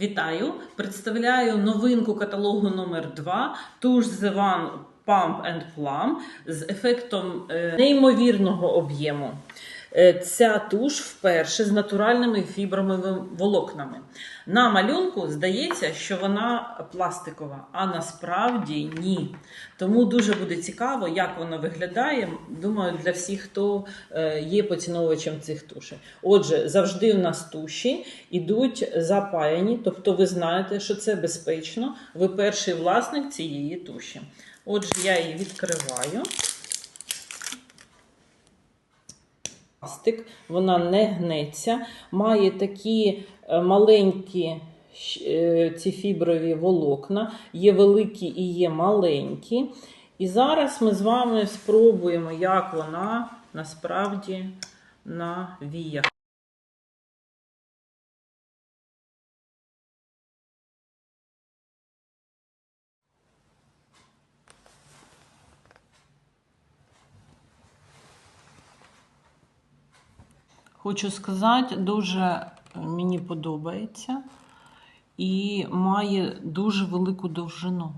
Вітаю! Представляю новинку каталогу номер 2 туш The One Pump and Plum з ефектом е, неймовірного об'єму. Е, Ця туш вперше з натуральними фібровими волокнами. На малюнку здається, що вона пластикова, а насправді ні. Тому дуже буде цікаво, як вона виглядає. Думаю, для всіх, хто е, є поціновувачем цих тушей. Отже, завжди в нас туші ідуть запаяні, тобто ви знаєте, що це безпечно. Ви перший власник цієї туші. Отже, я її відкриваю. Пластик, вона не гнеться, має такі е, маленькі е, ці фіброві волокна, є великі і є маленькі. І зараз ми з вами спробуємо, як вона насправді на віях. Хочу сказати, дуже е, мені подобається і має дуже велику довжину.